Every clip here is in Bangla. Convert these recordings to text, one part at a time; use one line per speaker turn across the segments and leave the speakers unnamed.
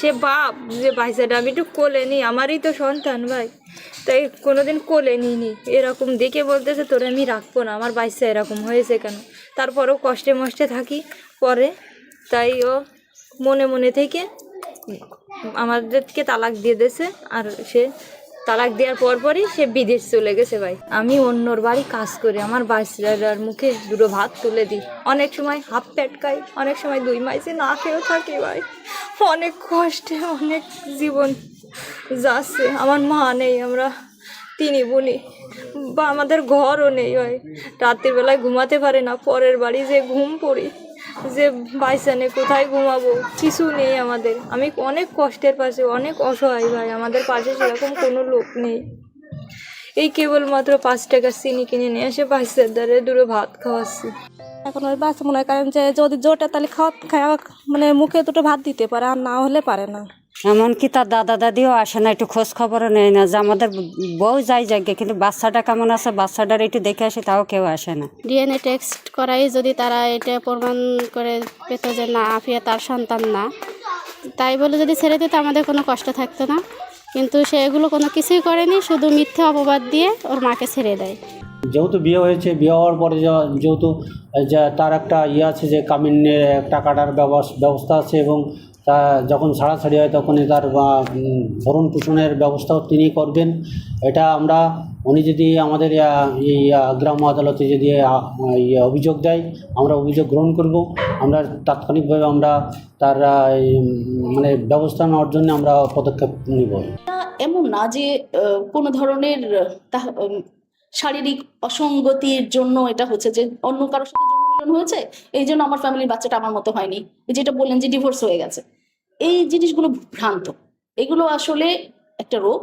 সে বাপ, যে বাচ্চাটা আমি একটু কোলে নি আমারই তো সন্তান ভাই। তাই কোনোদিন কোলে নিইনি। এরকম দেখে বলতেছে, তোরে আমি রাখব না। আমার বাচ্চা এরকম হয়েছে কেন? তারপরেও কষ্টে মষ্টে থাকি পরে। তাই ও মনে মনে থেকে আমাদেরকে তালাক দিয়ে দিয়েছে। আর সে তালাক দেওয়ার পর পরই সে বিদেশ চলে গেছে ভাই। আমি অন্যর বাড়ি কাজ করি, আমার বাচ্চার মুখে দুটো ভাত তুলে দিই। অনেক সময় হাফ প্যাট খাই, অনেক সময় দুই মাইসে না খেয়েও থাকি ভাই। অনেক কষ্টে, অনেক জীবন যাচ্ছে। আমার মা নেই, আমরা তিনি বুনি বা আমাদের ঘরও নেই ভাই। রাতের বেলায় ঘুমাতে পারে না, পরের বাড়ি যে ঘুম পড়ি। যে বাইসানে কোথায় ঘুমাবো? কিছু নেই আমাদের। আমি অনেক কষ্টের পাশে, অনেক অসহায় ভাই। আমাদের পাশে সেরকম কোনো লোক নেই। এই কেবলমাত্র পাঁচ টাকা চিনি কিনে নিয়ে এসে বাইসের দ্বারে দুটো ভাত খাওয়াচ্ছি।
এখন ওই বাচ্চা মনে করেন যে যদি জোটে তাহলে খাওয়া খাওয়া মানে মুখে দুটো ভাত দিতে পারে, আর না হলে পারে না।
এমনকি তার দাদা দাদিও আসে না একটু খোঁজ খবরও নেয় না। যে আমাদের বউ যাই যাকে কিন্তু বাচ্চাটা কেমন আছে বাচ্চাটার একটু দেখে আসে তাও কেউ আসে না।
ডিএনএ টেস্ট করাই যদি তারা এটা প্রমাণ করে পেত যে না আফিয়া তার সন্তান না তাই বলে যদি ছেড়ে দিত আমাদের কোনো কষ্ট থাকতো না। কিন্তু সে এগুলো কোনো কিছুই করেনি শুধু মিথ্যে অপবাদ দিয়ে ওর মাকে ছেড়ে দেয়।
যেহেতু বিয়ে হয়েছে বিয়ে হওয়ার পরে যা- যেহেতু যে তার একটা ইয়ে আছে যে কামিনের টাকাটার ব্যবস্থা আছে এবং তা যখন ছাড়াছাড়ি হয় তখনই তার ভরণ পোষণের ব্যবস্থাও তিনি করবেন। এটা আমরা উনি যদি আমাদের এই আহ, গ্রাম্য আদালতে যদি অভিযোগ দেয় আমরা অভিযোগ গ্রহণ করব। আমরা তাৎক্ষণিকভাবে আমরা তার মানে ব্যবস্থা নেওয়ার জন্য আমরা পদক্ষেপ নিব।
এমন না যে কোনো ধরনের শারীরিক অসঙ্গতির জন্য এটা হচ্ছে যে অন্য কারোর সাথে মিলন হয়েছে এই জন্য আমার ফ্যামিলির বাচ্চাটা আমার মতো হয়নি। যেটা বললেন যে ডিভোর্স হয়ে গেছে। এই জিনিসগুলো ভ্রান্ত। এগুলো আসলে একটা রোগ,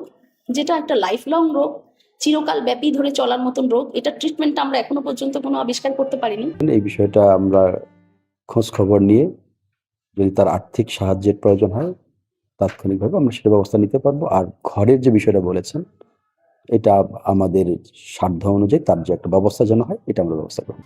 যেটা একটা লাইফ লং রোগ, চিরকাল ব্যাপী ধরে চলার মতন রোগ। এটা ট্রিটমেন্টটা আমরা এখনও পর্যন্ত কোনো আবিষ্কার করতে পারিনি।
এই বিষয়টা আমরা খোঁজ খবর নিয়ে যদি তার আর্থিক সাহায্যের প্রয়োজন হয়, তাৎক্ষণিকভাবে আমরা সেটা ব্যবস্থা নিতে পারব। আর ঘরের যে বিষয়টা বলেছেন, এটা আমাদের সাধ্য অনুযায়ী তার যে একটা ব্যবস্থা যেন হয়, এটা আমরা ব্যবস্থা করব।